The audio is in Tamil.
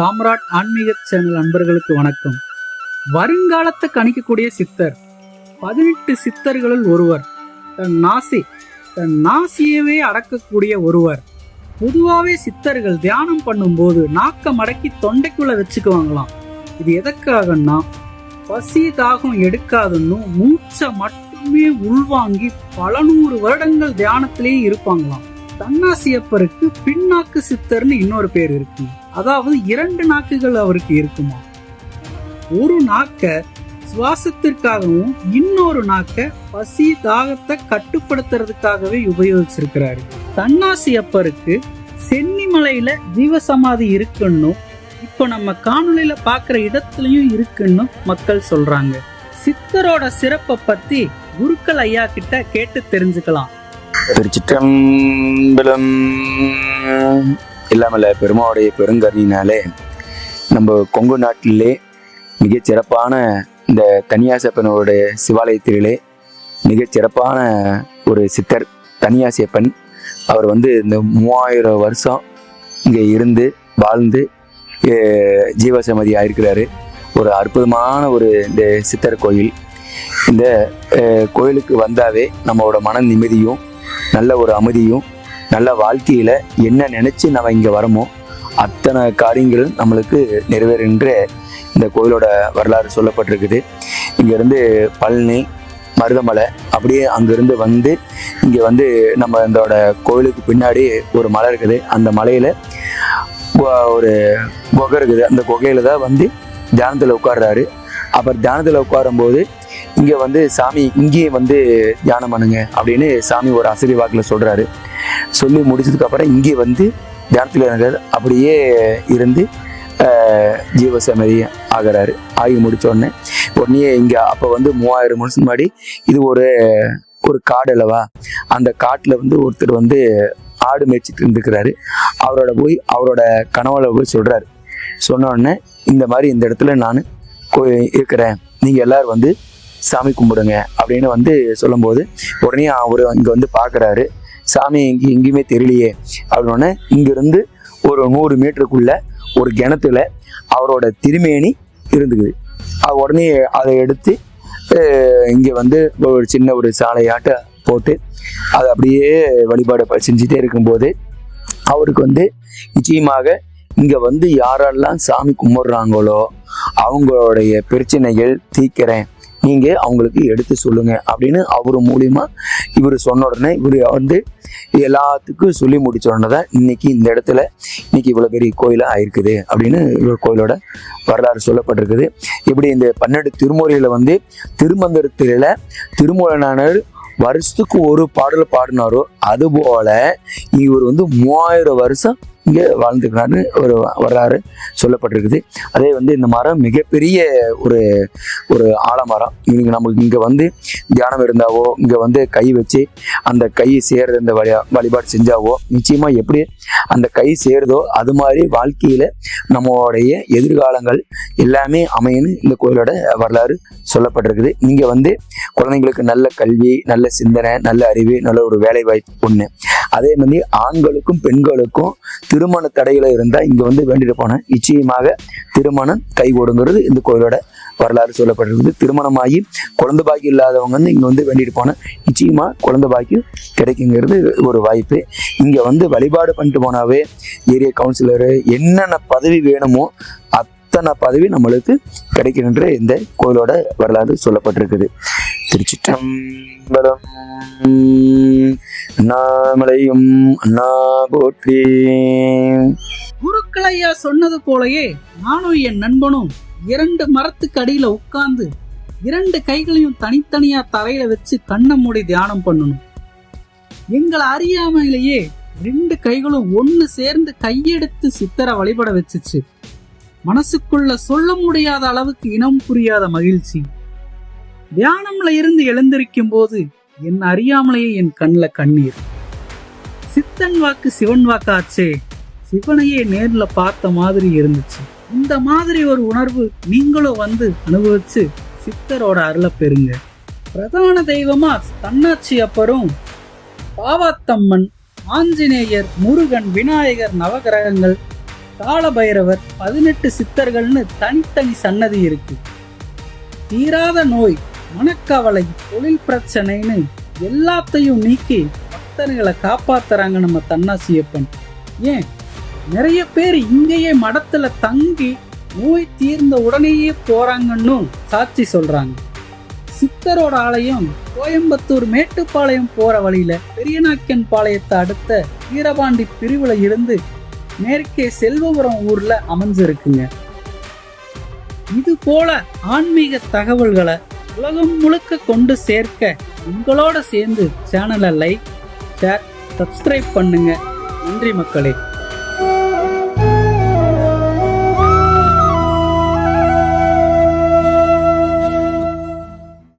சாம்ராட் ஆன்மீக சேனல் அன்பர்களுக்கு வணக்கம். வருங்காலத்தை கணிக்கக்கூடிய சித்தர் பதினெட்டு சித்தர்களுள் ஒருவர் தன் நாசி தன் நாசியவே அடக்கக்கூடிய ஒருவர். பொதுவாகவே சித்தர்கள் தியானம் பண்ணும்போது நாக்க மடக்கி தொண்டைக்குள்ள வச்சுக்குவாங்களாம். இது எதற்காகன்னா பசி தாகம் எடுக்காதுன்னு மூச்சை மட்டுமே உள்வாங்கி பல நூறு வருடங்கள் தியானத்திலேயே இருப்பாங்களாம். தன்னாசியப்பருக்கு பின்னாக்கு சித்தர்னு இன்னொரு பேர் இருக்கு. அதாவது இரண்டு நாக்குகள் அவருக்கு இருக்குமா? ஒரு நாக்க சுவாசத்திற்காகவும் இன்னொரு நாக்க பசி தாகத்தை கட்டுப்படுத்துறதுக்காகவே உபயோகிச்சிருக்கிறாரு. தன்னாசியப்பருக்கு சென்னிமலையில ஜீவசமாதி இருக்குன்னும் இப்போ நம்ம காணொலியில பாக்குற இடத்துலயும் இருக்குன்னு மக்கள் சொல்றாங்க. சித்தரோட சிறப்பை பத்தி குருக்கள் ஐயா கிட்ட கேட்டு தெரிஞ்சுக்கலாம். திருச்சிற்றம்பலம். இல்லாமல் பெருமாவுடைய பெருங்கருணினாலே நம்ம கொங்கு நாட்டிலே மிகச் சிறப்பான இந்த தனியாசப்பனுடைய சிவாலயத்திலே மிகச் சிறப்பான ஒரு சித்தர் தனியாசியப்பன் அவர் வந்து இந்த மூவாயிரம் வருஷம் இங்கே இருந்து வாழ்ந்து ஜீவசமதி ஆயிருக்கிறாரு. ஒரு அற்புதமான ஒரு இந்த சித்தர் கோயில். இந்த கோயிலுக்கு வந்தாவே நம்மளோட மன நிம்மதியும் நல்ல ஒரு அமைதியும் நல்ல வாழ்க்கையில் என்ன நினச்சி நம்ம இங்கே வரமோ அத்தனை காரியங்களும் நம்மளுக்கு நிறைவேறுன்ற இந்த கோயிலோட வரலாறு சொல்லப்பட்டிருக்குது. இங்கேருந்து பழனி மருதமலை அப்படியே அங்கேருந்து வந்து இங்கே வந்து நம்ம இதோட கோயிலுக்கு பின்னாடி ஒரு மலை இருக்குது. அந்த மலையில் ஒரு குகை இருக்குது. அந்த குகையில் தான் வந்து தியானத்தில் உட்கார்றாரு. அப்புறம் தியானத்தில் உட்காரும்போது இங்கே வந்து சாமி இங்கேயே வந்து தியானம் பண்ணுங்க அப்படின்னு சாமி ஒரு அசரி வாக்கில் சொல்கிறாரு சொல்லி முடிச்சதுக்கப்புறம் இங்கே வந்து தியானத்தில் இருக்கிறாரு அப்படியே இருந்து ஜீவசமதி ஆகிறாரு. ஆகி முடித்தோடனே உடனே உடனே இங்கே அப்போ வந்து மூவாயிரம் வருஷம் முன்னாடி இது ஒரு ஒரு காடு அல்லவா? அந்த காட்டில் வந்து ஒருத்தர் வந்து ஆடு மேய்ச்சிட்டு இருந்துக்கிறாரு அவரோட போய் அவரோட கனவுல போய் சொல்கிறாரு சொன்ன உடனே இந்த மாதிரி இந்த இடத்துல நான் இருக்கிறேன். நீங்கள் எல்லோரும் வந்து சாமி கும்பிடுங்க அப்படின்னு வந்து சொல்லும்போது உடனே அவர் இங்கே வந்து பார்க்குறாரு சாமி இங்கே எங்கேயுமே தெரியலையே. அப்படின்னோடனே இங்கேருந்து ஒரு நூறு மீட்டருக்குள்ள ஒரு கிணத்துல அவரோட திருமேனி இருந்துக்குது. அது உடனே அதை எடுத்து இங்கே வந்து ஒரு சின்ன ஒரு சாலையாட்ட போட்டு அதை அப்படியே வழிபாடு செஞ்சுட்டே இருக்கும்போது அவருக்கு வந்து நிச்சயமாக இங்கே வந்து யாரெல்லாம் சாமி கும்பிட்றாங்களோ அவங்களுடைய பிரச்சனைகள் தீர்க்கிறேன். நீங்கள் அவங்களுக்கு எடுத்து சொல்லுங்க அப்படின்னு அவர் மூலிமா இவர் சொன்ன உடனே இவர் வந்து எல்லாத்துக்கும் சொல்லி முடிச்ச உடனே தான் இன்னைக்கு இந்த இடத்துல இன்னைக்கு இவ்வளோ பெரிய கோயிலாக ஆயிருக்குது அப்படின்னு இவர் கோயிலோட வரலாறு சொல்லப்பட்டிருக்குது. இப்படி இந்த பன்னெண்டு திருமுறையில் வந்து திருமந்திரத்தில திருமூலனானர் வருஷத்துக்கு ஒரு பாடல் பாடினாரோ அதுபோல இவர் வந்து மூவாயிரம் வருஷம் இங்கே வாழ்ந்துக்கிறான்னு ஒரு வரலாறு சொல்லப்பட்டிருக்குது. அதே வந்து இந்த மரம் மிகப்பெரிய ஒரு ஒரு ஆலமரம். இங்கே நமக்கு இங்கே வந்து தியானம் இருந்தாவோ இங்கே வந்து கை வச்சு அந்த கை சேர்ற இந்த வழி வழிபாடு செஞ்சாவோ நிச்சயமாக எப்படி அந்த கை சேருதோ அது மாதிரி வாழ்க்கையில் நம்மளுடைய எதிர்காலங்கள் எல்லாமே அமையன்னு இந்த கோயிலோட வரலாறு சொல்லப்பட்டிருக்குது. நீங்கள் வந்து குழந்தைங்களுக்கு நல்ல கல்வி நல்ல சிந்தனை நல்ல அறிவு நல்ல ஒரு வேலை வாய்ப்பு ஒன்று அதே மாதிரி ஆண்களுக்கும் பெண்களுக்கும் திருமண தடையில் இருந்தால் இங்கே வந்து வேண்டிட்டு போனேன் நிச்சயமாக திருமணம் கைகூடுங்கிறது இந்த கோயிலோட வரலாறு சொல்லப்பட்டிருக்குது. திருமணமாகி குழந்தை பாக்கி இல்லாதவங்க வந்து இங்கே வந்து வேண்டிட்டு போனேன் நிச்சயமாக குழந்தை பாக்கியம் கிடைக்குங்கிறது ஒரு வாய்ப்பு. இங்கே வந்து வழிபாடு பண்ணிட்டு போனாவே ஏரியா கவுன்சிலரு என்னென்ன பதவி வேணுமோ அத்தனை பதவி நம்மளுக்கு கிடைக்கின்ற இந்த கோயிலோட வரலாறு சொல்லப்பட்டிருக்குது. திருச்சிற்றம்பலம் அண்ணாமலையும் அண்ணா போற்றி. குருக்கள் ஐயா சொன்னது போலயே நானும் என் நண்பனும் இரண்டு மரத்துக்கு அடியில உட்கார்ந்து இரண்டு கைகளையும் தனித்தனியா தரையில வச்சு கண்ணை மூடி தியானம் பண்ணணும். எங்களை அறியாமையிலேயே ரெண்டு கைகளும் ஒன்னு சேர்ந்து கையெடுத்து சித்தரை வழிபட வச்சுச்சு. மனசுக்குள்ள சொல்ல முடியாத அளவுக்கு இனம் புரியாத மகிழ்ச்சி. தியானம்ல இருந்து எழுந்திருக்கும் போது என் அறியாமலேயே என் கண்ணில் கண்ணீர். சித்தன் வாக்கு சிவன் வாக்காச்சே சிவனையே நேர்ல பார்த்த மாதிரி இருந்துச்சு. இந்த மாதிரி ஒரு உணர்வு நீங்களும் வந்து அனுபவிச்சு சித்தரோட அருளை பெறுங்க. பிரதான தெய்வமா தன்னாட்சி அப்பரும் பாவாத்தம்மன் ஆஞ்சநேயர் முருகன் விநாயகர் நவகிரகங்கள் காலபைரவர் பதினெட்டு சித்தர்கள்னு தனித்தனி சன்னதி இருக்கு. தீராத நோய் மனக்கவலை தொழில் பிரச்சனைன்னு எல்லாத்தையும் நீக்கி பக்தர்களை காப்பாத்துறாங்க நம்ம தன்னாசியப்பன். ஏன்? நிறைய பேர் இங்கேயே மடத்துல தங்கி நோய் தீர்ந்த உடனேயே போறாங்கன்னு சாட்சி சொல்றாங்க. சித்தரோட ஆலயம் கோயம்புத்தூர் மேட்டுப்பாளையம் போற வழியில பெரியநாயக்கன் பாளையத்தை அடுத்த வீரபாண்டி பிரிவுல இருந்து மேற்கே செல்வபுரம் ஊர்ல அமைஞ்சிருக்குங்க. இது போல ஆன்மீக தகவல்களை உலகம் முழுக்க கொண்டு சேர்க்க உங்களோட சேர்ந்து சேனலை லைக் ஷேர் சப்ஸ்கிரைப் பண்ணுங்க. நன்றி மக்களே.